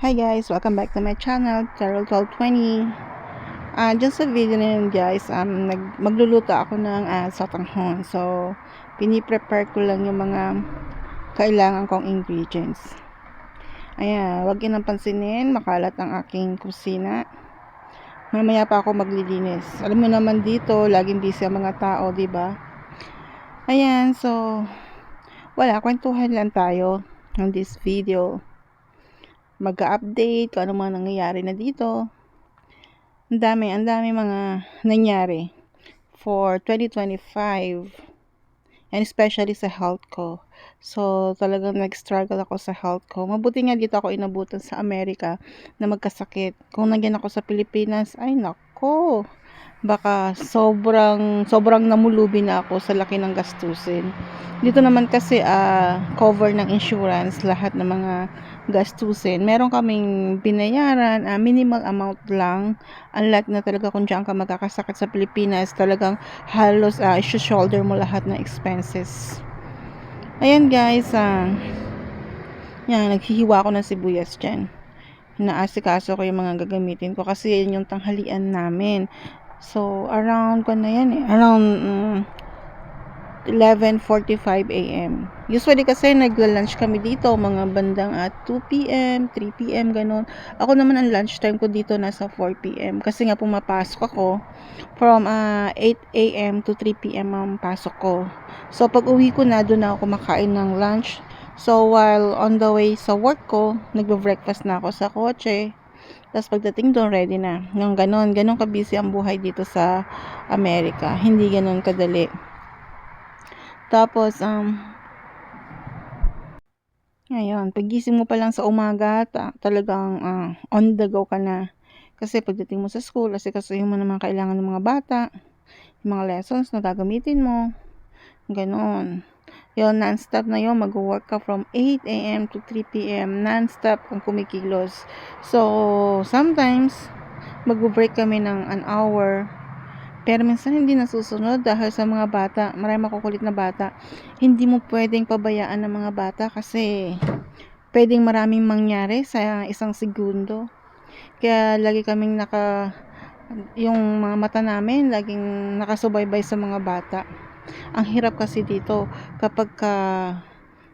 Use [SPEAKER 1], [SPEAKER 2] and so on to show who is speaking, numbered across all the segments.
[SPEAKER 1] Hi guys, welcome back to my channel, Carol1220. Ah, dyan sa video na yun guys, um, nag, magluluto ako ng uh, sotanghon. So, piniprepare ko lang yung mga kailangan kong ingredients. Ayan, wag yun ang pansinin, makalat ang aking kusina. Mamaya pa ako maglilinis. Alam mo naman dito, laging busy ang mga tao, ba? Ayan, so, wala, kwentuhan lang tayo on this video mag-update kung ano mga nangyayari na dito. Ang dami, ang dami mga nangyari for 2025 and especially sa health ko. So, talagang nag-struggle ako sa health ko. Mabuti nga dito ako inabutan sa Amerika na magkasakit. Kung nandiyan ako sa Pilipinas, ay nako, baka sobrang sobrang namulubi na ako sa laki ng gastusin. Dito naman kasi uh, cover ng insurance lahat ng mga gastusin. Meron kaming binayaran, uh, minimal amount lang. Unlike na talaga kung diyan ka magkakasakit sa Pilipinas, talagang halos uh, shoulder mo lahat ng expenses. Ayan guys, uh, yan, naghihiwa ako ng sibuyas dyan. Inaasikaso ko yung mga gagamitin ko kasi yan yung tanghalian namin. So, around ko na yan eh. Around um, 11.45 a.m. Usually kasi nagla-lunch kami dito mga bandang at 2 p.m., 3 p.m. ganun. Ako naman ang lunch time ko dito nasa 4 p.m. Kasi nga pumapasok ako from uh, 8 a.m. to 3 p.m. ang pasok ko. So pag uwi ko na, doon ako kumakain ng lunch. So while on the way sa work ko, nagbe-breakfast na ako sa kotse. Tapos pagdating doon, ready na. Nang ganon, ganon ka-busy ang buhay dito sa Amerika. Hindi ganon kadali. Tapos, um, ngayon, pagising mo pa lang sa umaga, ta- talagang uh, on the go ka na. Kasi pagdating mo sa school, kasi kasi mo naman kailangan ng mga bata, yung mga lessons na gagamitin mo, ganon. Yun, non-stop na yun, mag-work ka from 8 a.m. to 3 p.m. Non-stop kung kumikilos. So, sometimes, mag-break kami ng an hour pero minsan hindi nasusunod dahil sa mga bata, marami makukulit na bata. Hindi mo pwedeng pabayaan ng mga bata kasi pwedeng maraming mangyari sa isang segundo. Kaya lagi kaming naka yung mga mata namin laging nakasubaybay sa mga bata. Ang hirap kasi dito kapag ka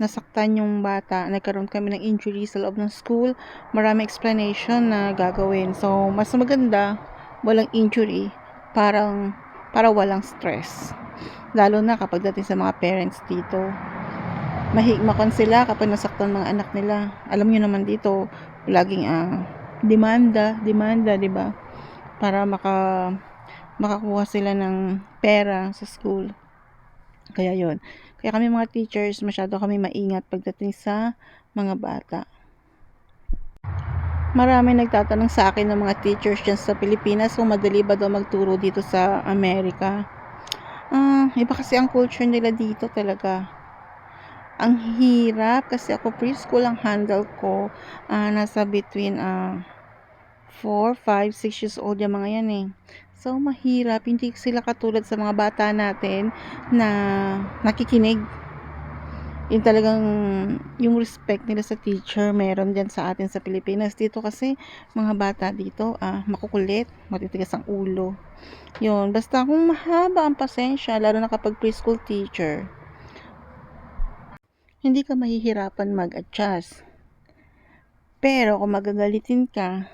[SPEAKER 1] nasaktan yung bata, nagkaroon kami ng injury sa loob ng school, marami explanation na gagawin. So, mas maganda walang injury parang para walang stress. Lalo na kapag dating sa mga parents dito. Mahigmakan sila kapag nasaktan mga anak nila. Alam niyo naman dito, laging uh, demanda, demanda, 'di ba? Para maka makakuha sila ng pera sa school. Kaya 'yon. Kaya kami mga teachers, masyado kami maingat pagdating sa mga bata. Marami nagtatanong sa akin ng mga teachers dyan sa Pilipinas kung madali ba daw magturo dito sa Amerika. Uh, iba kasi ang culture nila dito talaga. Ang hirap kasi ako preschool ang handle ko. Uh, nasa between uh, 4, 5, 6 years old yung mga yan eh. So, mahirap. Hindi sila katulad sa mga bata natin na nakikinig yung talagang yung respect nila sa teacher meron diyan sa atin sa Pilipinas. Dito kasi mga bata dito ah, makukulit matitigas ang ulo. Yun basta kung mahaba ang pasensya lalo na kapag preschool teacher hindi ka mahihirapan mag-adjust. Pero kung magagalitin ka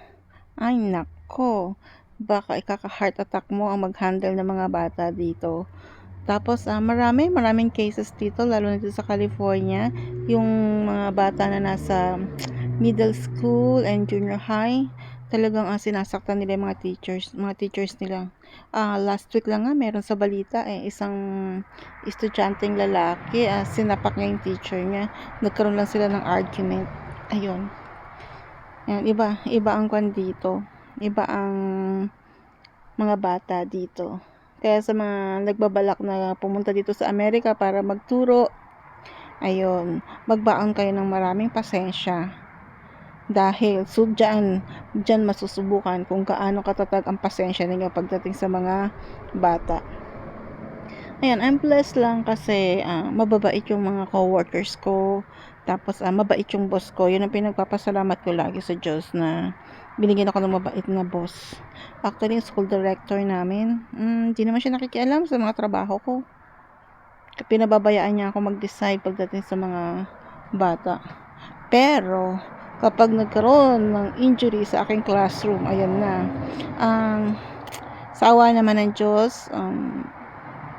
[SPEAKER 1] ay nako baka ikaka-heart attack mo ang mag-handle ng mga bata dito tapos, uh, marami, maraming cases dito, lalo na dito sa California, yung mga bata na nasa middle school and junior high, talagang uh, sinasaktan nila yung mga teachers, mga teachers nila. Uh, last week lang nga, meron sa balita, eh, isang estudyanteng lalaki, uh, sinapak niya yung teacher niya. Nagkaroon lang sila ng argument. Ayun. Yan, iba, iba ang kwan dito. Iba ang mga bata dito. Kaya sa mga nagbabalak na pumunta dito sa Amerika para magturo, ayun, magbaon kayo ng maraming pasensya. Dahil so dyan, dyan masusubukan kung gaano katatag ang pasensya ninyo pagdating sa mga bata. Ayan, I'm blessed lang kasi uh, mababait yung mga co-workers ko. Tapos, ah, mabait yung boss ko. Yun ang pinagpapasalamat ko lagi sa Diyos na binigyan ako ng mabait na boss. Actually, yung school director namin, mm, hindi naman siya nakikialam sa mga trabaho ko. Pinababayaan niya ako mag-decide pagdating sa mga bata. Pero, kapag nagkaroon ng injury sa aking classroom, ayan na. Ang sa awa naman ng Diyos, um,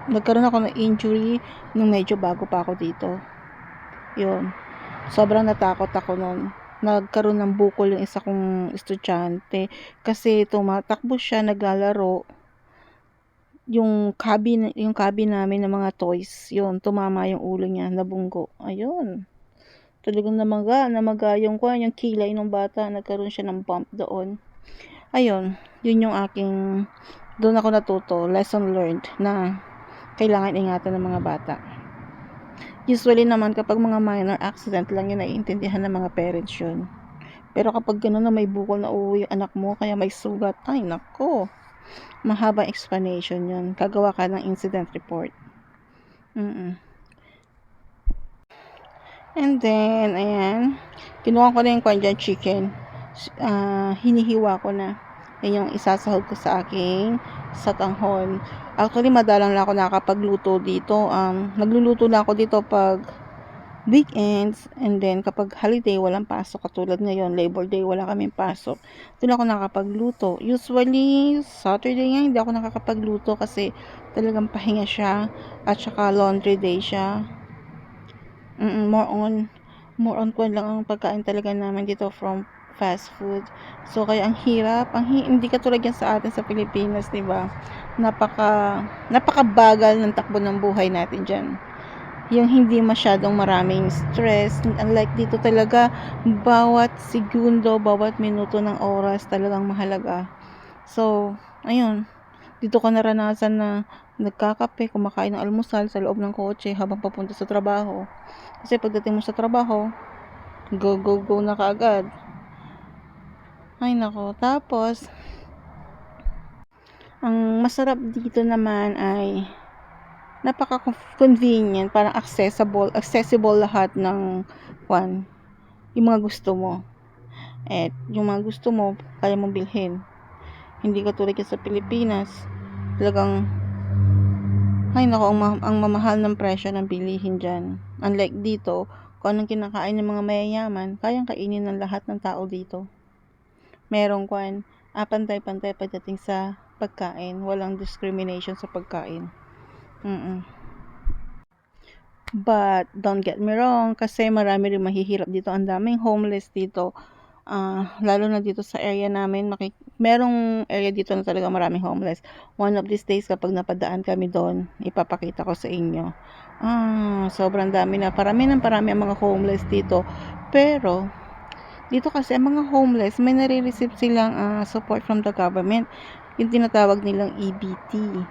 [SPEAKER 1] nagkaroon ako ng injury nung medyo bago pa ako dito. Yun. Sobrang natakot ako nun. Nagkaroon ng bukol yung isa kong estudyante kasi tumatakbo siya, naglalaro. Yung cabin, yung cabin namin ng mga toys, yun, tumama yung ulo niya, nabunggo. Ayun. Talagang namaga, namaga yung kwan, yung kilay ng bata, nagkaroon siya ng bump doon. Ayun, yun yung aking, doon ako natuto, lesson learned na kailangan ingatan ng mga bata. Usually naman kapag mga minor accident lang yun naiintindihan ng mga parents yun. Pero kapag gano'n na may bukol na uwi yung anak mo, kaya may sugat, ay nako, mahabang explanation yun. Kagawa ka ng incident report. Mm-mm. And then, ayan, kinuha ko na yung kwan dyan, chicken. Uh, hinihiwa ko na. Yung isasahog ko sa aking satanghon. Actually, madalang na ako nakakapagluto dito. Um, nagluluto na ako dito pag weekends and then kapag holiday walang pasok. Katulad ngayon Labor Day wala kaming pasok. Doon ako nakakapagluto. Usually Saturday nga hindi ako nakakapagluto kasi talagang pahinga siya at saka laundry day siya. Mm-mm, more on more on kwan lang ang pagkain talaga namin dito from fast food so kaya ang hirap ang hi- hindi katulad yan sa atin sa Pilipinas di ba napaka napakabagal ng takbo ng buhay natin diyan yung hindi masyadong maraming stress. Unlike dito talaga, bawat segundo, bawat minuto ng oras talagang mahalaga. So, ayun, dito ko naranasan na nagkakape, kumakain ng almusal sa loob ng kotse habang papunta sa trabaho. Kasi pagdating mo sa trabaho, go, go, go na kaagad. Ay nako, tapos, ang masarap dito naman ay napaka-convenient, parang accessible, accessible lahat ng one, yung mga gusto mo. At yung mga gusto mo, kaya mong bilhin. Hindi ka tulad sa Pilipinas, talagang ay nako, ang, ma- ang mamahal ng presyo ng bilihin dyan. Unlike dito, kung anong kinakain ng mga mayayaman, kayang kainin ng lahat ng tao dito. Merong kwan, ah, pantay-pantay pagdating sa pagkain. Walang discrimination sa pagkain. Mm-mm. But, don't get me wrong, kasi marami rin mahihirap dito. Ang daming homeless dito. Uh, lalo na dito sa area namin, makik- merong area dito na talaga maraming homeless. One of these days, kapag napadaan kami doon, ipapakita ko sa inyo. Ah, sobrang dami na. Parami ng parami ang mga homeless dito. Pero, dito kasi ang mga homeless, may nare-receive silang uh, support from the government. Yung tinatawag nilang EBT.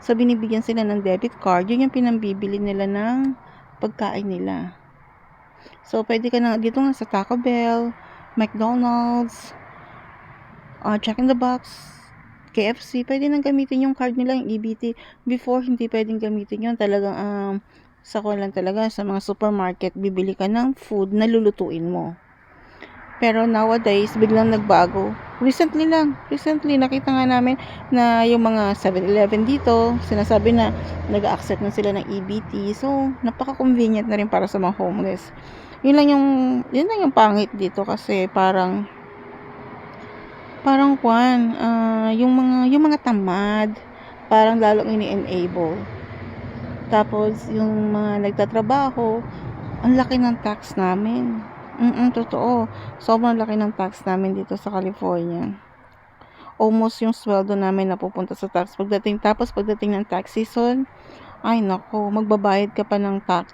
[SPEAKER 1] So, binibigyan sila ng debit card. Yun yung pinambibili nila ng pagkain nila. So, pwede ka na dito nga sa Taco Bell, McDonald's, uh, Jack in the Box, KFC, pwede nang gamitin yung card nila, yung EBT. Before, hindi pwedeng gamitin yun. Talagang, um, sa ko lang talaga, sa mga supermarket, bibili ka ng food na lulutuin mo. Pero nowadays, biglang nagbago. Recently lang, recently nakita nga namin na yung mga 7-Eleven dito, sinasabi na nag-accept na sila ng EBT. So, napaka-convenient na rin para sa mga homeless. Yun lang yung, yun lang yung pangit dito kasi parang parang kwan, uh, yung mga yung mga tamad, parang lalong ini-enable. Tapos yung mga nagtatrabaho, ang laki ng tax namin. Mm, totoo. Sobrang laki ng tax namin dito sa California. Almost yung sweldo namin napupunta sa tax pagdating tapos pagdating ng tax season, ay nako, magbabayad ka pa ng tax.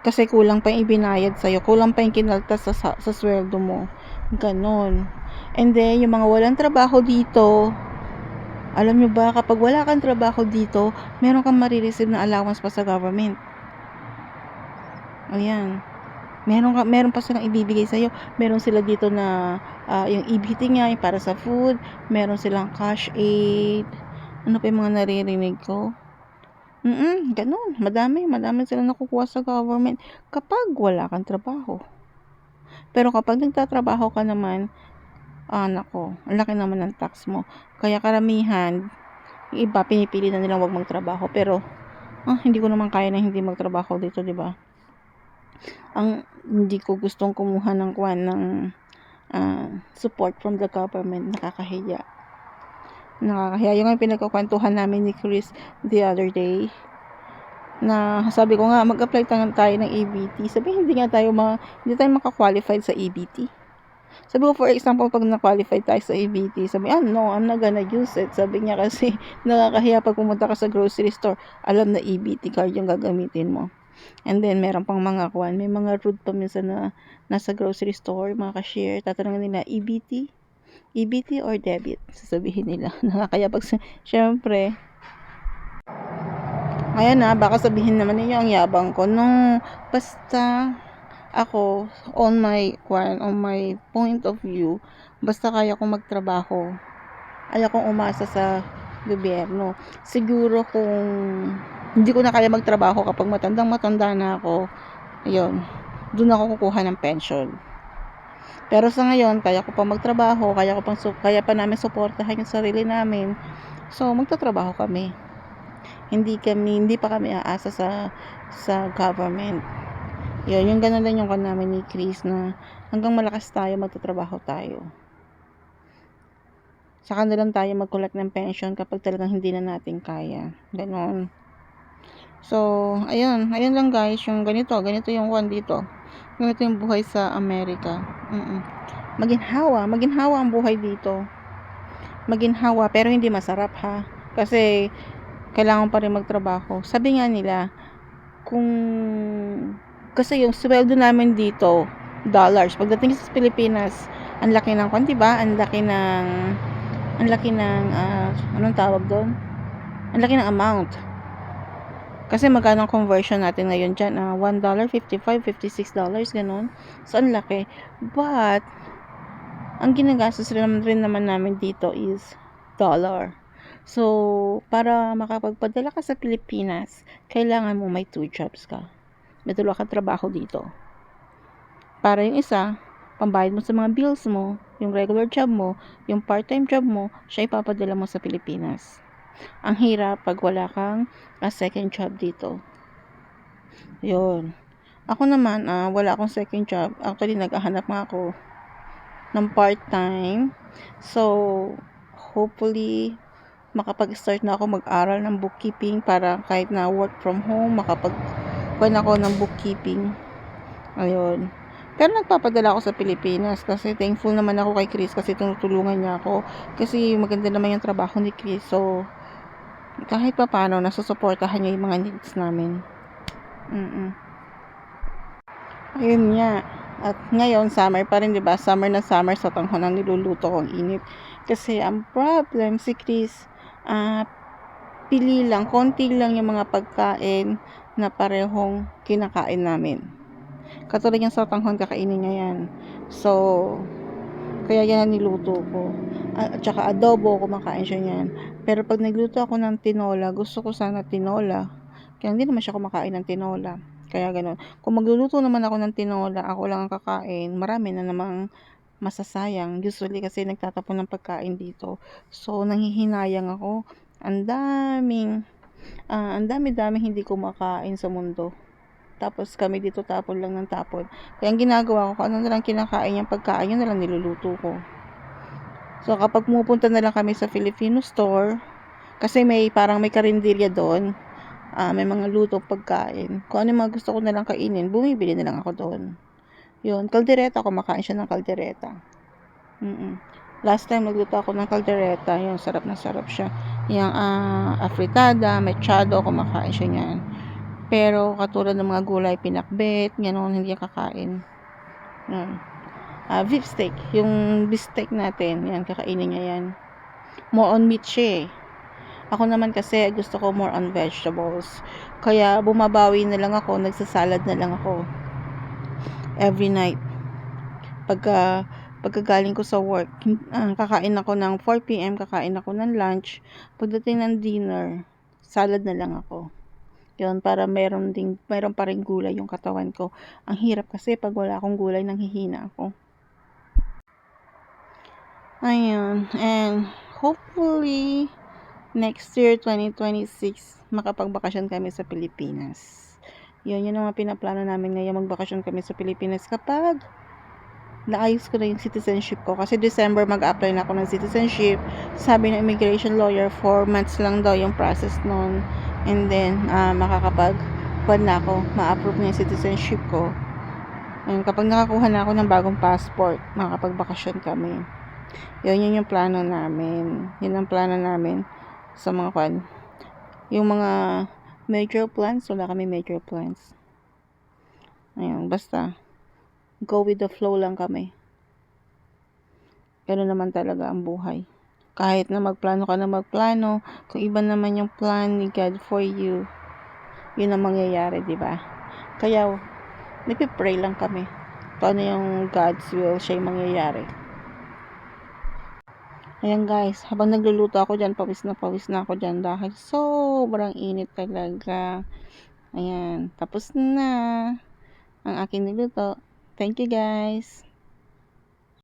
[SPEAKER 1] Kasi kulang pa yung ibinayad sa'yo, kulang pa yung kinaltas sa, sa, sa sweldo mo. Ganon. And then, yung mga walang trabaho dito, alam nyo ba, kapag wala kang trabaho dito, meron kang marireceive na allowance pa sa government. Ayan meron ka meron pa silang ibibigay sa iyo meron sila dito na uh, yung EBT nga yung para sa food meron silang cash aid ano pa yung mga naririnig ko Mm, ganun. Madami, madami silang nakukuha sa government kapag wala kang trabaho. Pero kapag nagtatrabaho ka naman, ah, nako, ang laki naman ng tax mo. Kaya karamihan, iba pinipili na nilang wag magtrabaho. Pero, ah, hindi ko naman kaya na hindi magtrabaho dito, di ba? Ang hindi ko gustong kumuha ng kwan ng ah, support from the government, nakakahiya. Nakakahiya. Yung pinagkakwentuhan namin ni Chris the other day, na sabi ko nga mag-apply tayo, ng EBT. Sabi hindi nga tayo ma, hindi tayo maka-qualified sa EBT. Sabi ko, for example, pag na-qualify tayo sa EBT, sabi, ah, no, I'm not gonna use it. Sabi niya kasi, nakakahiya pag pumunta ka sa grocery store, alam na EBT card yung gagamitin mo. And then, meron pang mga kwan, may mga rude pa minsan na nasa grocery store, mga cashier, tatanungin nila, EBT? EBT or debit? Sasabihin nila. Nakakaya pag, syempre, Ayan na, baka sabihin naman ninyo ang yabang ko. No, basta ako on my on my point of view, basta kaya kong magtrabaho. Ayaw kong umasa sa gobyerno. Siguro kung hindi ko na kaya magtrabaho kapag matandang matanda na ako, ayun, doon ako kukuha ng pension. Pero sa ngayon, kaya ko pa magtrabaho, kaya ko pang kaya pa namin suportahan yung sarili namin. So, magtatrabaho kami. Hindi kami hindi pa kami aasa sa sa government. Yun yung ganun lang yung kan namin ni Chris na hanggang malakas tayo magtatrabaho tayo. Saka na lang tayo mag-collect ng pension kapag talagang hindi na natin kaya. Ganon so ayun ayun lang guys yung ganito ganito yung one dito ganito yung buhay sa Amerika Mm-mm. maginhawa maginhawa ang buhay dito maginhawa pero hindi masarap ha kasi kailangan pa rin magtrabaho. Sabi nga nila, kung kasi yung sweldo namin dito, dollars. Pagdating sa Pilipinas, ang laki ng kwan, diba? Ang laki ng ang laki ng uh, anong tawag doon? Ang laki ng amount. Kasi magkano conversion natin ngayon dyan? Uh, $1, $55, $56, ganun. So, ang laki. But, ang ginagastos rin naman namin dito is dollar. So, para makapagpadala ka sa Pilipinas, kailangan mo may two jobs ka. May dalawa ka trabaho dito. Para yung isa, pambayad mo sa mga bills mo, yung regular job mo, yung part-time job mo, siya ipapadala mo sa Pilipinas. Ang hirap pag wala kang a second job dito. Yun. Ako naman, uh, wala akong second job. Actually, naghahanap nga ako ng part-time. So, hopefully, makapag-start na ako mag-aral ng bookkeeping para kahit na work from home, makapag kuhan ako ng bookkeeping. Ayun. Pero nagpapadala ako sa Pilipinas kasi thankful naman ako kay Chris kasi tinutulungan niya ako. Kasi maganda naman yung trabaho ni Chris. So, kahit pa paano, nasusuportahan niya yung mga needs namin. Mm-mm. Ayun nga. At ngayon, summer pa rin, di ba? Summer na summer sa tanghon ang niluluto kong init. Kasi ang problem si Chris, uh, pili lang, konti lang yung mga pagkain na parehong kinakain namin. Katulad yung sa tanghon, kakainin niya yan. So, kaya yan niluto ko. At saka adobo, kumakain siya yan. Pero pag nagluto ako ng tinola, gusto ko sana tinola. Kaya hindi naman siya kumakain ng tinola. Kaya ganun. Kung magluluto naman ako ng tinola, ako lang ang kakain, marami na namang masasayang. Usually kasi nagtatapon ng pagkain dito. So, nanghihinayang ako. Ang daming, uh, ang dami-dami hindi kumakain sa mundo. Tapos kami dito tapon lang ng tapon. Kaya ang ginagawa ko, kung ano na lang kinakain yung pagkain, yun na lang niluluto ko. So, kapag pumupunta na lang kami sa Filipino store, kasi may parang may karinderya doon, uh, may mga luto pagkain. Kung ano yung mga gusto ko na lang kainin, bumibili na lang ako doon. Yun, kaldereta, kumakain siya ng kaldereta. Mm-mm. Last time nagluto ako ng kaldereta, yun, sarap na sarap siya. Yung uh, afritada, mechado, kumakain siya niyan. Pero katulad ng mga gulay, pinakbet, ganoon, hindi kakain. Yun. Uh, beef steak, yung beef steak natin, yan, kakainin niya yan. More on meat siya eh. Ako naman kasi gusto ko more on vegetables. Kaya bumabawi na lang ako, nagsasalad na lang ako every night. Pagka pagkagaling ko sa work, uh, kakain ako ng 4 p.m., kakain ako ng lunch. Pagdating ng dinner, salad na lang ako. Yun, para meron ding, meron pa rin gulay yung katawan ko. Ang hirap kasi pag wala akong gulay, nanghihina ako. Ayun, and hopefully, next year, 2026, makapagbakasyon kami sa Pilipinas. Yun, yun ang mga pinaplano namin ngayon, magbakasyon kami sa Pilipinas kapag naayos ko na yung citizenship ko. Kasi December mag-apply na ako ng citizenship. Sabi ng immigration lawyer, 4 months lang daw yung process nun. And then, uh, makakapag kuwan na ako, ma-approve na yung citizenship ko. And kapag nakakuha na ako ng bagong passport, makakapagbakasyon kami. Yun, yun yung plano namin. Yun ang plano namin sa mga kwan. Yung mga major plans, wala kami major plans. Ayun, basta go with the flow lang kami. Ganun naman talaga ang buhay. Kahit na magplano ka na magplano, kung iba naman yung plan ni God for you, yun ang mangyayari, di ba? Kaya, nagpipray lang kami. Kung ano yung God's will, siya yung mangyayari. Ayan guys, habang nagluluto ako dyan, pawis na pawis na ako dyan dahil sobrang init talaga. Ayan, tapos na ang aking niluto. Thank you guys.